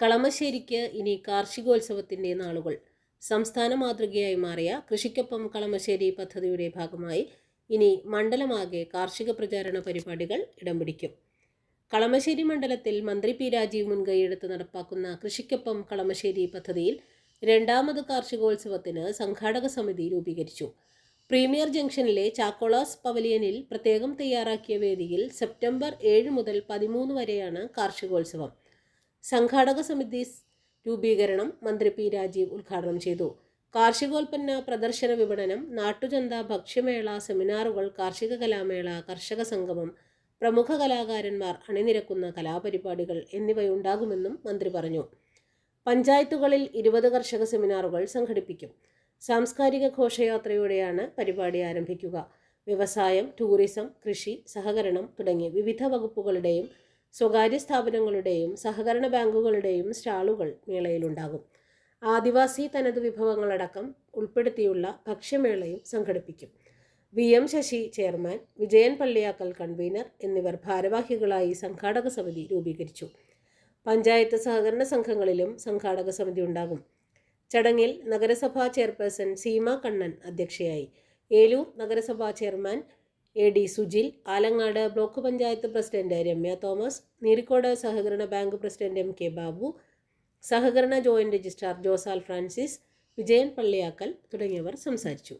കളമശ്ശേരിക്ക് ഇനി കാർഷികോത്സവത്തിന്റെ നാളുകൾ. സംസ്ഥാന മാതൃകയായി മാറിയ കൃഷിക്കൊപ്പം കളമശ്ശേരി പദ്ധതിയുടെ ഭാഗമായി ഇനി മണ്ഡലമാകെ കാർഷിക പ്രചാരണ പരിപാടികൾ ഇടം പിടിക്കും. കളമശ്ശേരി മണ്ഡലത്തിൽ മന്ത്രി പി രാജീവ് മുൻകൈയെടുത്ത് നടപ്പാക്കുന്ന കൃഷിക്കൊപ്പം കളമശ്ശേരി പദ്ധതിയിൽ രണ്ടാമത് കാർഷികോത്സവത്തിന് സംഘാടക സമിതി രൂപീകരിച്ചു. പ്രീമിയർ ജംഗ്ഷനിലെ ചാക്കോളാസ് പവലിയനിൽ പ്രത്യേകം തയ്യാറാക്കിയ വേദിയിൽ സെപ്റ്റംബർ ഏഴ് മുതൽ പതിമൂന്ന് വരെയാണ് കാർഷികോത്സവം. സംഘാടക സമിതി രൂപീകരണം മന്ത്രി പി രാജീവ് ഉദ്ഘാടനം ചെയ്തു. കാർഷികോൽപ്പന്ന പ്രദർശന വിപണനം നാട്ടുചന്ത ഭക്ഷ്യമേള സെമിനാറുകൾ കാർഷിക കലാമേള കർഷക സംഗമം പ്രമുഖ കലാകാരന്മാർ അണിനിരക്കുന്ന കലാപരിപാടികൾ എന്നിവയുണ്ടാകുമെന്നും മന്ത്രി പറഞ്ഞു. പഞ്ചായത്തുകളിൽ ഇരുപത് കർഷക സെമിനാറുകൾ സംഘടിപ്പിക്കും. സാംസ്കാരിക ഘോഷയാത്രയോടെയാണ് പരിപാടി ആരംഭിക്കുക. വ്യവസായം ടൂറിസം കൃഷി സഹകരണം തുടങ്ങി വിവിധ വകുപ്പുകളുടെയും സ്വകാര്യ സ്ഥാപനങ്ങളുടെയും സഹകരണ ബാങ്കുകളുടെയും സ്റ്റാളുകൾ മേളയിലുണ്ടാകും. ആദിവാസി തനത് വിഭവങ്ങളടക്കം ഉൾപ്പെടുത്തിയുള്ള ഭക്ഷ്യമേളയും സംഘടിപ്പിക്കും. V. M. Sasi chairman Vijayan Palliyakkal convener എന്നിവർ ഭാരവാഹികളായി സംഘാടക സമിതി രൂപീകരിച്ചു. പഞ്ചായത്ത് സഹകരണ സംഘങ്ങളിലും സംഘാടക സമിതി ഉണ്ടാകും. ചടങ്ങിൽ നഗരസഭാ ചെയർപേഴ്സൺ സീമ കണ്ണൻ അധ്യക്ഷയായി. ഏലൂർ നഗരസഭാ chairman A D Sujil Alangad block panchayat president Ramya Thomas Neerikode സഹകരണ bank president M K Babu സഹകരണ joint registrar Josal Francis Vijayan Palliyakkal തുടങ്ങിയവർ സംസാരിച്ചു.